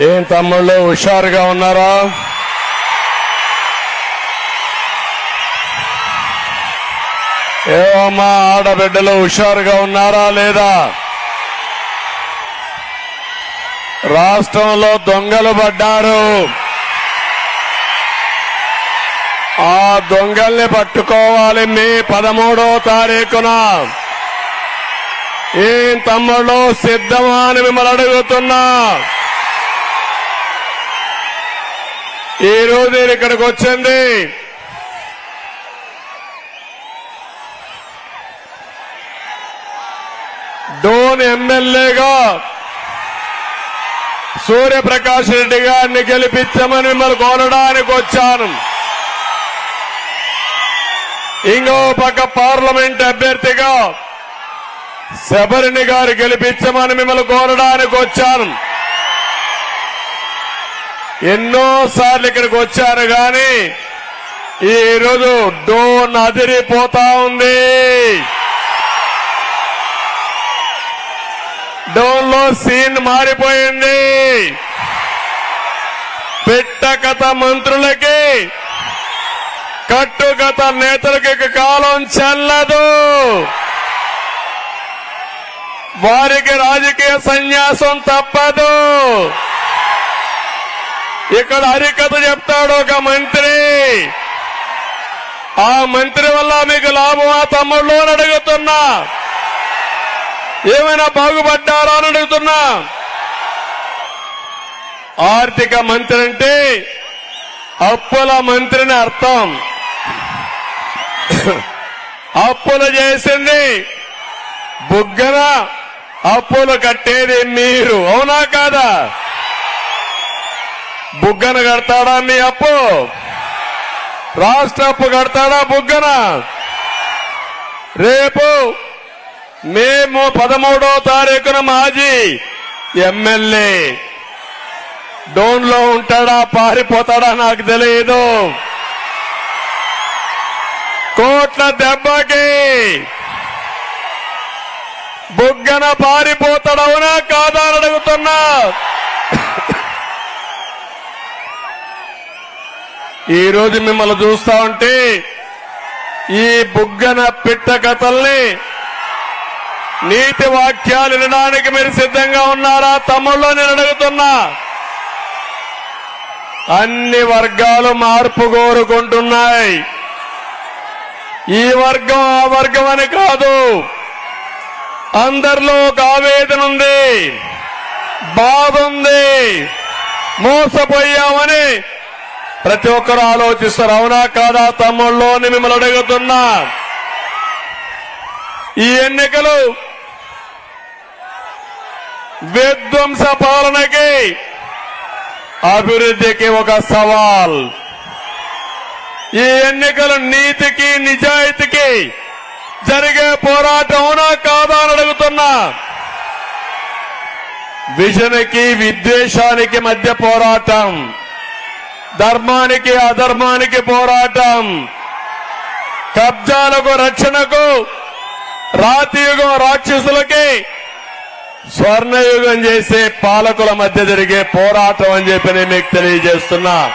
ఏం తమ్ముళ్ళు హుషారుగా ఉన్నారా? ఏమమ్మా ఆడబిడ్డలు హుషారుగా ఉన్నారా లేదా? రాష్ట్రంలో దొంగలు పడ్డారు. ఆ దొంగల్ని పట్టుకోవాలి మే పదమూడో తారీఖున. ఏం తమ్ముళ్ళు సిద్ధమా అని మిమ్మల్ని అడుగుతున్నా. ఈ రోజు నేను ఇక్కడికి వచ్చింది. డోన్ ఎమ్మెల్యేగా సూర్యప్రకాష్ రెడ్డి గారిని గెలిపించమని మిమ్మల్ని కోరడానికి వచ్చాను. ఇంకో పక్క పార్లమెంట్ అభ్యర్థిగా శబరిని గారు గెలిపించమని మిమ్మల్ని కోరడానికి వచ్చాను. ఎన్నో సార్లు ఇక్కడికి వచ్చారు గాని ఈ రోజు డోన్ అదిరిపోతా ఉంది. డోన్లో సీన్ మారిపోయింది. పెట్టకథ మంత్రులకి కట్టుగత నేతలకి కాలం చెల్లదు. వారికి రాజకీయ సన్యాసం తప్పదు. ఇక్కడ హరికథ చెప్తాడు ఒక మంత్రి. ఆ మంత్రి వల్ల మీకు లాభమా తమ్ముళ్ళు అని అడుగుతున్నా. ఏమైనా బాగుపడ్డారా అని అడుగుతున్నా. ఆర్థిక మంత్రి అంటే అప్పుల మంత్రిని అర్థం. అప్పులు చేసింది బుగ్గన అప్పులు కట్టేది మీరు. అవునా కాదా? బుగ్గన కడతాడా మీ అప్పు? రాష్ట్ర అప్పు కడతాడా బుగ్గన? రేపు మేము పదమూడో తారీఖున మాజీ ఎమ్మెల్యే. డోన్లో ఉంటాడా? పారిపోతాడా? నాకు తెలియదు. కోట్ల దెబ్బకి బుగ్గన పారిపోతాడవునా కాదా అని అడుగుతున్నా. ఈ రోజు మిమ్మల్ని చూస్తా ఉంటే ఈ బుగ్గన పిట్ట కథల్ని నీతి వాక్యాలు వినడానికి మీరు సిద్ధంగా ఉన్నారా? తమ్ముళ్ళు నేను అడుగుతున్నా. అన్ని వర్గాలు మార్పు కోరుకుంటున్నాయి. ఈ వర్గం ఆ వర్గం అని కాదు. అందరిలో ఒక ఆవేదన ఉంది. బాధ ఉంది. మోసపోయామని ప్రతి ఒక్కరు ఆలోచిస్తారు అవునా కాదా తమ్ముళ్ళు అని మిమ్మల్ని అడుగుతున్నా. ఈ ఎన్నికలు విధ్వంస పాలనకి అభివృద్ధికి ఒక సవాల్. ఈ ఎన్నికలు నీతికి నిజాయితీకి జరిగే పోరాటం అవునా కాదా అని అడుగుతున్నా. విజనకి విద్వేషానికి మధ్య పోరాటం. ధర్మానికి అధర్మానికి పోరాటం. కబ్జాలకు రక్షణకు రాతియుగం రాక్షసులకి స్వర్ణయుగం చేసే పాలకుల మధ్య జరిగే పోరాటం అని చెప్పి నేను మీకు తెలియజేస్తున్నా.